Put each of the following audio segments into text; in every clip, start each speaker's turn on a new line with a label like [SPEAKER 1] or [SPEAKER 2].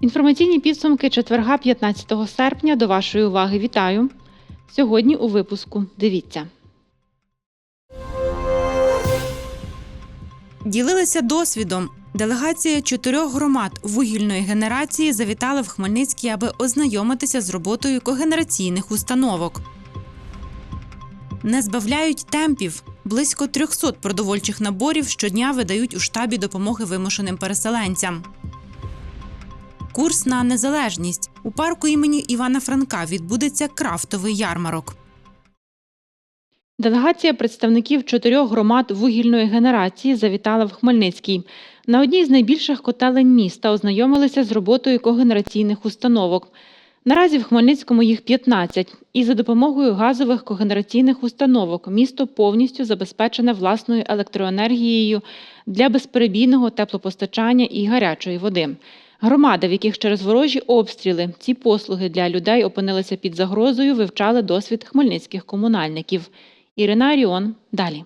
[SPEAKER 1] Інформаційні підсумки четверга 15 серпня до вашої уваги вітаю. Сьогодні у випуску дивіться.
[SPEAKER 2] Ділилися досвідом. Делегація чотирьох громад вугільної генерації завітала в Хмельницький, аби ознайомитися з роботою когенераційних установок. Не збавляють темпів. Близько 300 продовольчих наборів щодня видають у штабі допомоги вимушеним переселенцям. Курс на незалежність у парку імені Івана Франка відбудеться крафтовий ярмарок.
[SPEAKER 1] Делегація представників чотирьох громад вугільної генерації завітала в Хмельницький. На одній з найбільших котелень міста ознайомилися з роботою когенераційних установок. Наразі в Хмельницькому їх 15, і за допомогою газових когенераційних установок місто повністю забезпечене власною електроенергією для безперебійного теплопостачання і гарячої води. Громади, в яких через ворожі обстріли ці послуги для людей опинилися під загрозою, вивчали досвід хмельницьких комунальників. Ірина Аріон далі.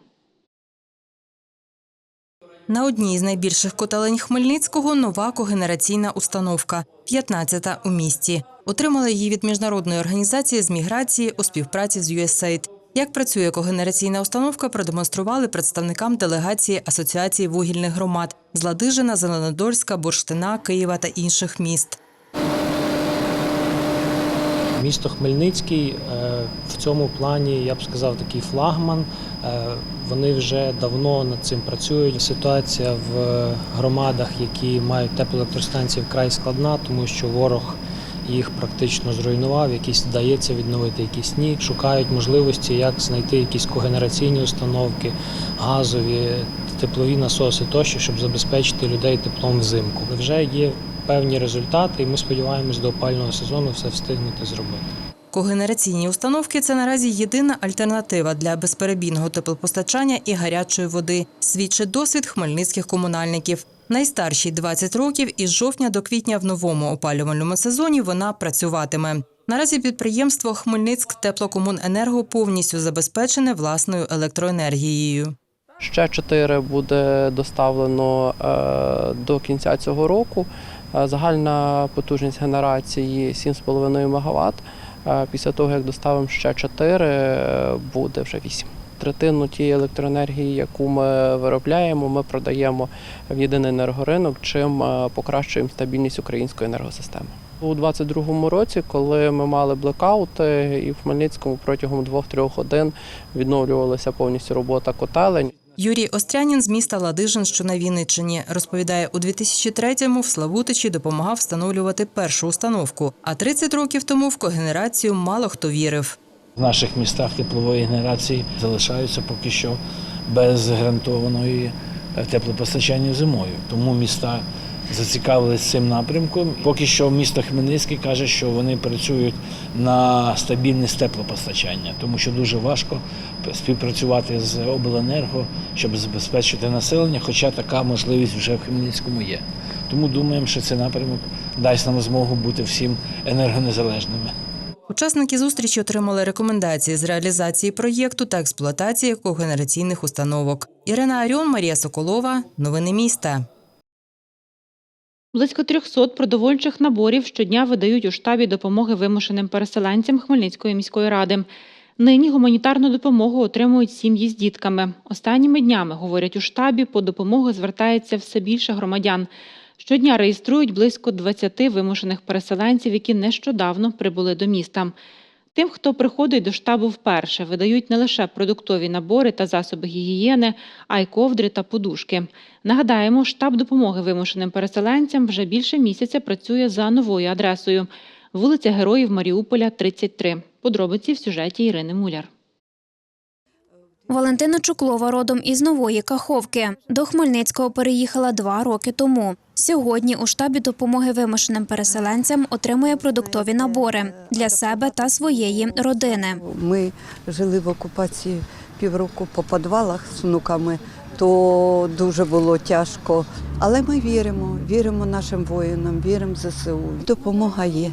[SPEAKER 2] На одній з найбільших котелень Хмельницького нова когенераційна установка, 15-та у місті. Отримали її від міжнародної організації з міграції у співпраці з USAID. Як працює когенераційна установка, продемонстрували представникам делегації Асоціації вугільних громад з Ладижина, Зеленодольська, Бурштина, Києва та інших міст.
[SPEAKER 3] Місто Хмельницький е, в цьому плані, я б сказав, такий флагман. Е, Вони вже давно над цим працюють. Ситуація в громадах, які мають теплоелектростанції, вкрай складна, тому що ворог їх практично зруйнував. Якісь вдається відновити, якісь ні. Шукають можливості, як знайти якісь когенераційні установки, газові, теплові насоси тощо, щоб забезпечити людей теплом взимку. Вже є певні результати, і ми сподіваємось до опального сезону все встигнути зробити.
[SPEAKER 2] Когенераційні установки це наразі єдина альтернатива для безперебійного теплопостачання і гарячої води. Свідчить досвід хмельницьких комунальників. Найстаршій 20 років із жовтня до квітня в новому опалювальному сезоні вона працюватиме. Наразі підприємство Хмельницьк теплокомуненерго повністю забезпечене власною електроенергією.
[SPEAKER 4] Ще 4 буде доставлено е, до кінця цього року. Е, Загальна потужність генерації 7,5 МВт. Після того, як доставимо ще 4, е, буде вже 8. Третину тієї електроенергії, яку ми виробляємо, ми продаємо в єдиний енергоринок, чим е, покращуємо стабільність української енергосистеми. У 2022 році, коли ми мали блекаути, і в Хмельницькому протягом 2-3 годин відновлювалася повністю робота котелень.
[SPEAKER 2] Юрій Острянін з міста Ладижин, що на Вінниччині, розповідає, у 2003-му в Славутичі допомагав встановлювати першу установку, а 30 років тому в когенерацію мало хто вірив.
[SPEAKER 5] В наших містах теплової генерації залишаються поки що без гарантованої теплопостачання зимою. Тому міста зацікавились цим напрямком. Поки що місто Хмельницький каже, що вони працюють на стабільність теплопостачання, тому що дуже важко співпрацювати з обленерго, щоб забезпечити населення, хоча така можливість вже в Хмельницькому є. Тому думаємо, що цей напрямок дасть нам змогу бути всім енергонезалежними.
[SPEAKER 2] Учасники зустрічі отримали рекомендації з реалізації проєкту та експлуатації когенераційних установок. Ірина Аріон, Марія Соколова. Новини міста.
[SPEAKER 1] Близько 300 продовольчих наборів щодня видають у штабі допомоги вимушеним переселенцям Хмельницької міської ради. Нині гуманітарну допомогу отримують сім'ї з дітками. Останніми днями, говорять у штабі, по допомогу звертається все більше громадян. Щодня реєструють близько 20 вимушених переселенців, які нещодавно прибули до міста. Тим, хто приходить до штабу вперше, видають не лише продуктові набори та засоби гігієни, а й ковдри та подушки. Нагадаємо, штаб допомоги вимушеним переселенцям вже більше місяця працює за новою адресою вулиця Героїв Маріуполя, 33. Подробиці в сюжеті Ірини Муляр.
[SPEAKER 6] Валентина Чуклова родом із Нової Каховки. До Хмельницького переїхала два роки тому. Сьогодні у штабі допомоги вимушеним переселенцям отримує продуктові набори для себе та своєї родини.
[SPEAKER 7] Ми жили в окупації півроку по підвалах з внуками то дуже було тяжко. Але ми віримо, віримо нашим воїнам, віримо ЗСУ. Допомога є.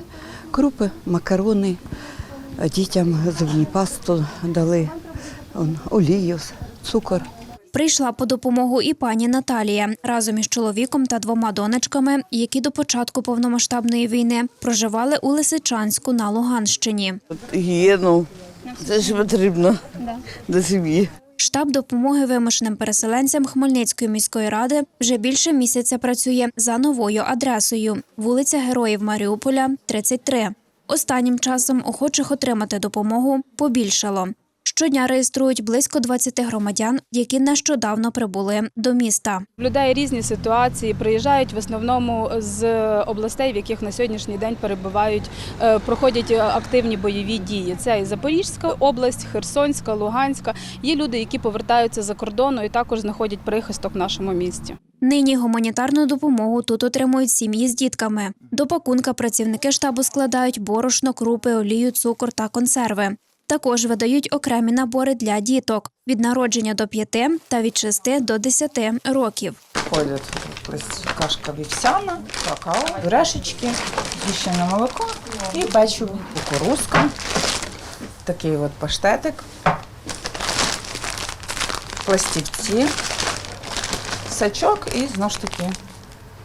[SPEAKER 7] Крупи, макарони, дітям зубні пасту дали, олію, цукор.
[SPEAKER 6] Прийшла по допомогу і пані Наталія разом із чоловіком та двома донечками, які до початку повномасштабної війни проживали у Лисичанську на Луганщині.
[SPEAKER 8] Гігієну. Це ж потрібно до сім'ї.
[SPEAKER 6] Штаб допомоги вимушеним переселенцям Хмельницької міської ради вже більше місяця працює за новою адресою вулиця Героїв Маріуполя, 33. Останнім часом охочих отримати допомогу побільшало. Щодня реєструють близько 20 громадян, які нещодавно прибули до міста.
[SPEAKER 9] В людей різні ситуації. Приїжджають в основному з областей, в яких на сьогоднішній день перебувають, е, проходять активні бойові дії. Це і Запорізька область, Херсонська, Луганська. Є люди, які повертаються за кордону і також знаходять прихисток в нашому місті.
[SPEAKER 6] Нині гуманітарну допомогу тут отримують сім'ї з дітками. До пакунка працівники штабу складають борошно, крупи, олію, цукор та консерви. Також видають окремі набори для діток від народження до 5 та від 6 до 10 років.
[SPEAKER 10] Входять ось кашка вівсяна, какао, грешечки, згущене молоко і печиво, кукурузка, такий от паштетик, пластівці, сачок і знову ж таки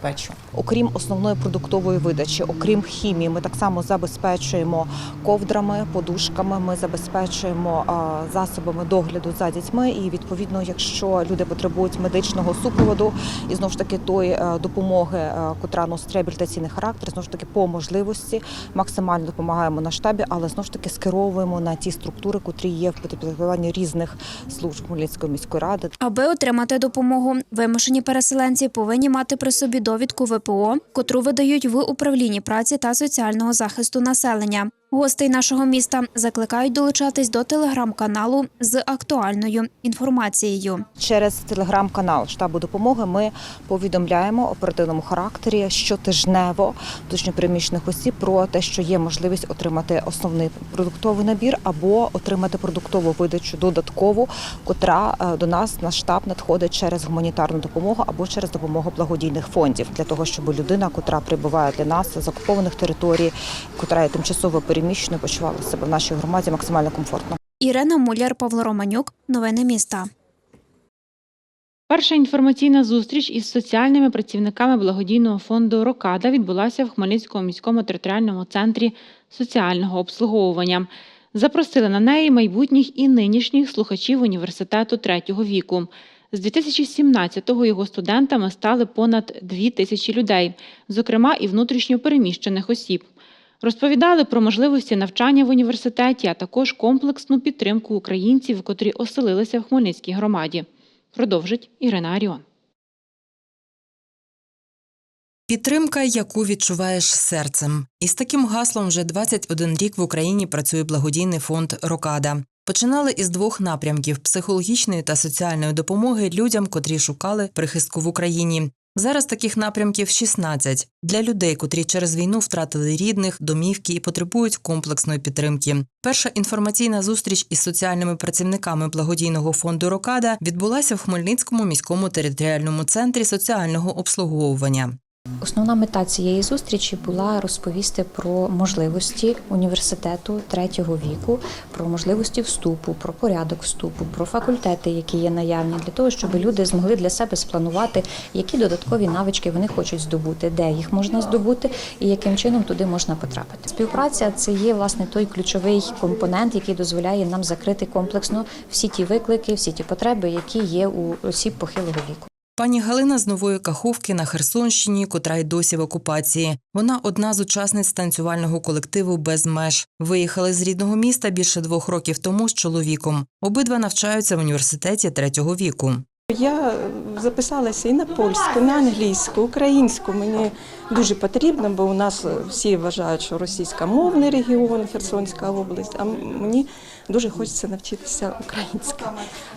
[SPEAKER 10] печиво.
[SPEAKER 11] Окрім основної продуктової видачі, окрім хімії, ми так само забезпечуємо ковдрами, подушками. Ми забезпечуємо засобами догляду за дітьми. І відповідно, якщо люди потребують медичного супроводу і знову ж таки тої е, допомоги, е, котра носить реабілітаційний характер, знову ж таки по можливості максимально допомагаємо на штабі, але знову ж таки скеровуємо на ті структури, котрі є в підпорядкуванні різних служб Хмельницької міської ради.
[SPEAKER 6] Аби отримати допомогу, вимушені переселенці повинні мати при собі довідку ВПО, котру видають в управлінні праці та соціального захисту населення. Гостей нашого міста закликають долучатись до телеграм-каналу з актуальною інформацією.
[SPEAKER 11] Через телеграм-канал штабу допомоги ми повідомляємо оперативному характері щотижнево внутрішньопереміщених осіб про те, що є можливість отримати основний продуктовий набір або отримати продуктову видачу додаткову, котра е, до нас на штаб надходить через гуманітарну допомогу або через допомогу благодійних фондів для того, щоб людина, котра прибуває для нас з окупованих територій, котра є тимчасово переміщеною, почувала себе в нашій громаді максимально комфортно.
[SPEAKER 6] Ірина Муляр, Павло Романюк. Новини міста.
[SPEAKER 1] Перша інформаційна зустріч із соціальними працівниками благодійного фонду Рокада відбулася в Хмельницькому міському територіальному центрі соціального обслуговування. Запросили на неї майбутніх і нинішніх слухачів університету третього віку. З 2017-го його студентами стали понад дві тисячі людей, зокрема і внутрішньо переміщених осіб. Розповідали про можливості навчання в університеті, а також комплексну підтримку українців, котрі оселилися в Хмельницькій громаді. Продовжить Ірина Аріон.
[SPEAKER 2] Підтримка, яку відчуваєш серцем. Із таким гаслом вже 21 рік в Україні працює благодійний фонд Рокада. Починали із двох напрямків психологічної та соціальної допомоги людям, котрі шукали прихистку в Україні. Зараз таких напрямків 16 для людей, котрі через війну втратили рідних, домівки і потребують комплексної підтримки. Перша інформаційна зустріч із соціальними працівниками благодійного фонду Рокада відбулася в Хмельницькому міському територіальному центрі соціального обслуговування.
[SPEAKER 12] Основна мета цієї зустрічі була розповісти про можливості університету третього віку, про можливості вступу, про порядок вступу, про факультети, які є наявні, для того, щоб люди змогли для себе спланувати, які додаткові навички вони хочуть здобути, де їх можна здобути і яким чином туди можна потрапити. Співпраця це є власне той ключовий компонент, який дозволяє нам закрити комплексно всі ті виклики, всі ті потреби, які є у осіб похилого віку.
[SPEAKER 2] Пані Галина з Нової Каховки на Херсонщині, котра й досі в окупації. Вона одна з учасниць танцювального колективу без меж. Виїхали з рідного міста більше двох років тому з чоловіком. Обидва навчаються в університеті третього віку.
[SPEAKER 13] Я записалася і на польську, і на англійську, українську. Мені дуже потрібно, бо у нас всі вважають, що російськомовний регіон, Херсонська область, а мені дуже хочеться навчитися українською.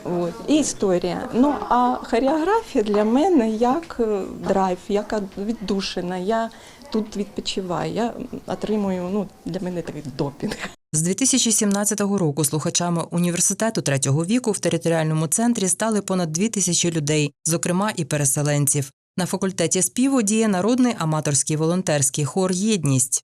[SPEAKER 13] От. І історія. Ну а хореографія для мене як е, драйв, як віддушина. Я тут відпочиваю. Я отримую ну, для мене такий допінг.
[SPEAKER 2] З 2017 року слухачами університету третього віку в територіальному центрі стали понад дві тисячі людей, зокрема і переселенців. На факультеті співу діє народний аматорський волонтерський хор Єдність.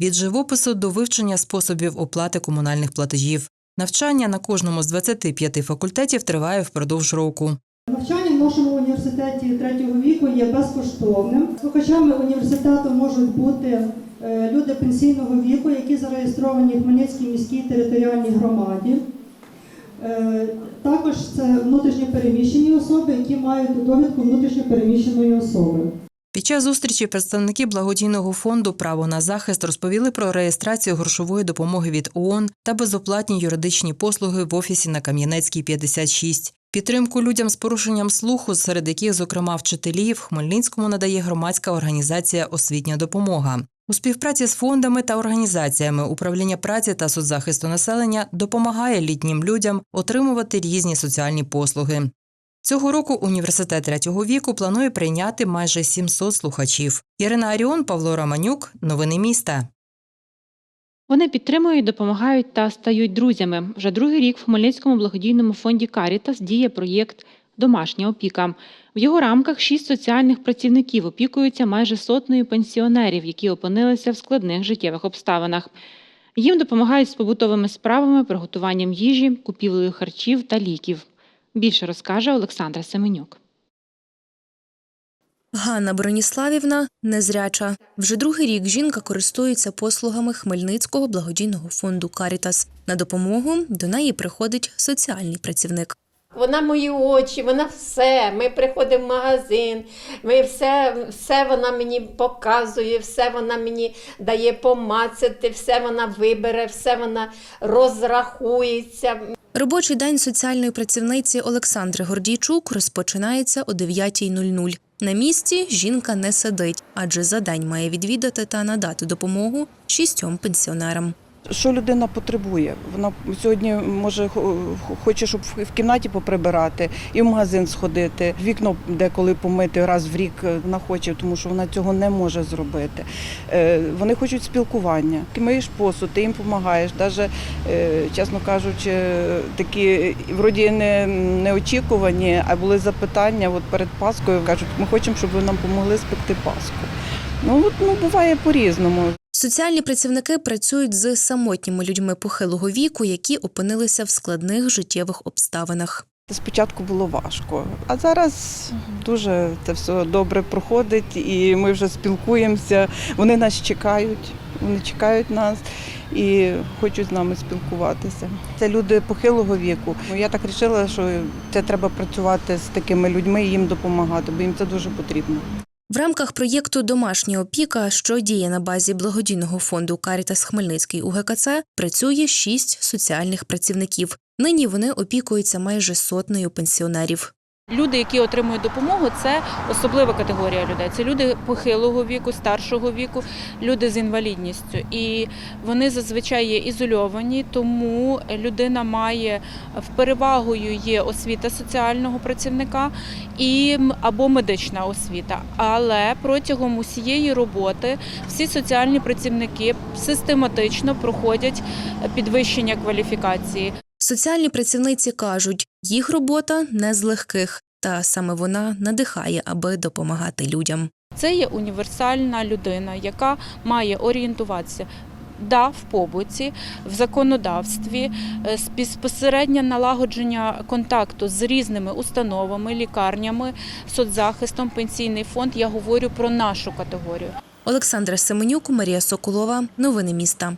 [SPEAKER 2] Від живопису до вивчення способів оплати комунальних платежів. Навчання на кожному з 25 факультетів триває впродовж року.
[SPEAKER 14] Навчання в нашому університеті третього віку є безкоштовним. Слухачами університету можуть бути е, люди пенсійного віку, які зареєстровані в Хмельницькій міській територіальній громаді. Е, Також це внутрішньо переміщені особи, які мають довідку внутрішньо переміщеної особи.
[SPEAKER 2] Під час зустрічі представники благодійного фонду Право на захист розповіли про реєстрацію грошової допомоги від ООН та безоплатні юридичні послуги в офісі на Кам'янецькій 56. Підтримку людям з порушенням слуху, серед яких, зокрема, вчителі, в Хмельницькому надає громадська організація Освітня допомога. У співпраці з фондами та організаціями управління праці та соцзахисту населення допомагає літнім людям отримувати різні соціальні послуги. Цього року університет третього віку планує прийняти майже 700 слухачів. Ірина Аріон, Павло Романюк. Новини міста.
[SPEAKER 1] Вони підтримують, допомагають та стають друзями. Вже другий рік в Хмельницькому благодійному фонді Карітас діє проєкт Домашня опіка. В його рамках шість соціальних працівників опікуються майже сотнею пенсіонерів, які опинилися в складних життєвих обставинах. Їм допомагають з побутовими справами, приготуванням їжі, купівлею харчів та ліків. Більше розкаже Олександра Семенюк.
[SPEAKER 15] Ганна Броніславівна незряча. Вже другий рік жінка користується послугами Хмельницького благодійного фонду Карітас. На допомогу до неї приходить соціальний працівник.
[SPEAKER 16] Вона мої очі, вона все. Ми приходимо в магазин, ми все, все вона мені показує, все вона мені дає помацати, все вона вибере, все вона розрахується.
[SPEAKER 15] Робочий день соціальної працівниці Олександри Гордійчук розпочинається о 9.00. На місці жінка не сидить, адже за день має відвідати та надати допомогу шістьом пенсіонерам.
[SPEAKER 17] Що людина потребує? Вона сьогодні може хо- хоче, щоб в- кімнаті поприбирати, і в магазин сходити, вікно деколи помити раз в рік е, вона хоче, тому що вона цього не може зробити. Е, Вони хочуть спілкування. Ти миєш посуд, ти їм допомагаєш. Навіть, чесно кажучи, такі вроді не, неочікувані, а були запитання от перед Паскою. Кажуть, ми хочемо, щоб ви нам допомогли спекти Пасху. Ну, от, ну буває по-різному.
[SPEAKER 15] Соціальні працівники працюють з самотніми людьми похилого віку, які опинилися в складних життєвих обставинах.
[SPEAKER 17] Спочатку було важко, а зараз дуже це все добре проходить, і ми вже спілкуємося. Вони нас чекають, вони чекають нас і хочуть з нами спілкуватися. Це люди похилого віку. Я так вирішила, що це треба працювати з такими людьми і їм допомагати, бо їм це дуже потрібно.
[SPEAKER 15] В рамках проєкту Домашня опіка, що діє на базі благодійного фонду Карітас Хмельницький УГКЦ, працює шість соціальних працівників. Нині вони опікуються майже сотнею пенсіонерів.
[SPEAKER 9] Люди, які отримують допомогу, це особлива категорія людей. Це люди похилого віку, старшого віку, люди з інвалідністю. І вони зазвичай є ізольовані, тому людина має в перевагою є освіта соціального працівника і або медична освіта. Але протягом усієї роботи всі соціальні працівники систематично проходять підвищення кваліфікації.
[SPEAKER 15] Соціальні працівниці кажуть, їх робота не з легких, та саме вона надихає, аби допомагати людям.
[SPEAKER 9] Це є універсальна людина, яка має орієнтуватися. Да, в побуті, в законодавстві, безпосереднє налагодження контакту з різними установами, лікарнями, соцзахистом, пенсійний фонд. Я говорю про нашу категорію.
[SPEAKER 15] Олександра Семенюк, Марія Соколова. Новини міста.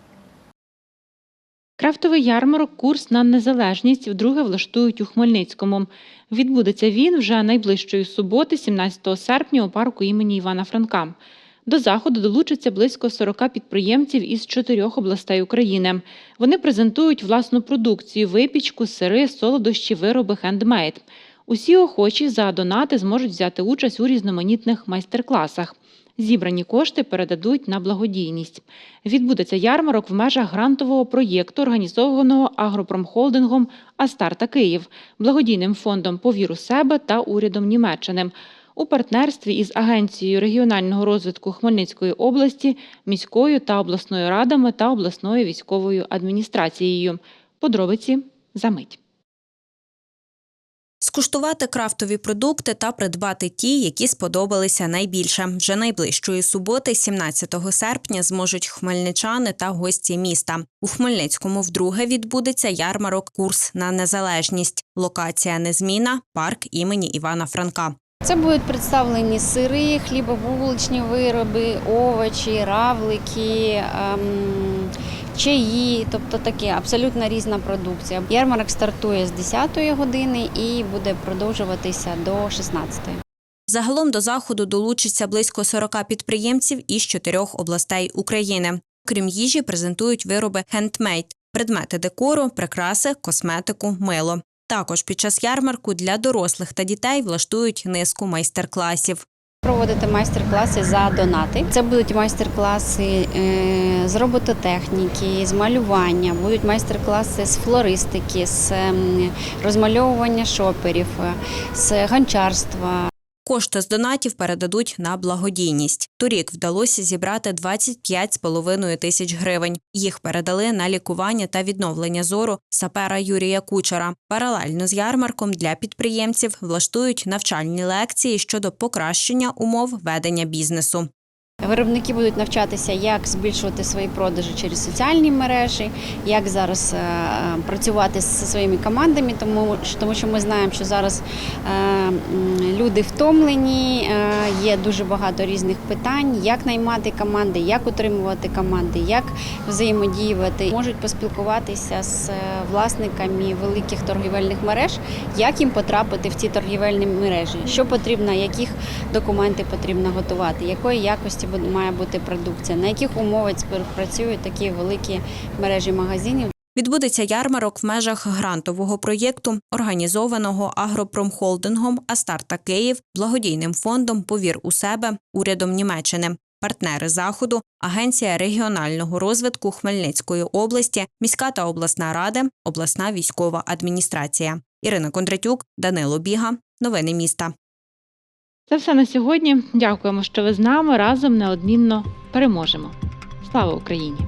[SPEAKER 1] Крафтовий ярмарок Курс на незалежність вдруге влаштують у Хмельницькому. Відбудеться він вже найближчої суботи, 17 серпня, у парку імені Івана Франка. До заходу долучаться близько 40 підприємців із чотирьох областей України. Вони презентують власну продукцію, випічку, сири, солодощі, вироби хендмейд. Усі охочі за донати зможуть взяти участь у різноманітних майстер-класах. Зібрані кошти передадуть на благодійність. Відбудеться ярмарок в межах грантового проєкту, організованого агропромхолдингом Астарта Київ, благодійним фондом «Повір у себе та урядом Німеччини у партнерстві із Агенцією регіонального розвитку Хмельницької області, міською та обласною радами та обласною військовою адміністрацією. Подробиці за мить.
[SPEAKER 18] Скуштувати крафтові продукти та придбати ті, які сподобалися найбільше. Вже найближчої суботи, 17 серпня, зможуть хмельничани та гості міста. У Хмельницькому вдруге відбудеться ярмарок Курс на незалежність. Локація незмінна, парк імені Івана Франка.
[SPEAKER 19] Це будуть представлені сири, хлібобулочні вироби, овочі, равлики, ем, чаї, тобто таке абсолютно різна продукція. Ярмарок стартує з 10-ї години і буде продовжуватися до 16-ї.
[SPEAKER 18] Загалом до заходу долучиться близько 40 підприємців із чотирьох областей України. Крім їжі, презентують вироби хендмейд, предмети декору, прикраси, косметику, мило. Також під час ярмарку для дорослих та дітей влаштують низку майстер-класів.
[SPEAKER 19] Проводити майстер-класи за донати. Це будуть майстер-класи е, з робототехніки, з малювання, будуть майстер-класи з флористики, з ем, розмальовування шоперів, е, з гончарства.
[SPEAKER 18] Кошти з донатів передадуть на благодійність. Торік вдалося зібрати 25,5 тисяч гривень. Їх передали на лікування та відновлення зору сапера Юрія Кучера. Паралельно з ярмарком для підприємців влаштують навчальні лекції щодо покращення умов ведення бізнесу.
[SPEAKER 19] Виробники будуть навчатися, як збільшувати свої продажі через соціальні мережі, як зараз е, працювати зі своїми командами, тому, тому що ми знаємо, що зараз е, люди втомлені, е, є дуже багато різних питань, як наймати команди, як утримувати команди, як взаємодіювати. Можуть поспілкуватися з власниками великих торгівельних мереж, як їм потрапити в ці торгівельні мережі, що потрібно, яких документи потрібно готувати, якої якості буде- має бути продукція, на яких умовах співпрацюють такі великі мережі магазинів.
[SPEAKER 18] Відбудеться ярмарок в межах грантового проєкту, організованого агропромхолдингом Астарта Київ, благодійним фондом Повір у себе, урядом Німеччини. Партнери заходу, Агенція регіонального розвитку Хмельницької області, міська та обласна рада, обласна військова адміністрація. Ірина Кондратюк, Данило Біга. Новини міста.
[SPEAKER 1] Це все на сьогодні. Дякуємо, що ви з нами разом неодмінно переможемо. Слава Україні!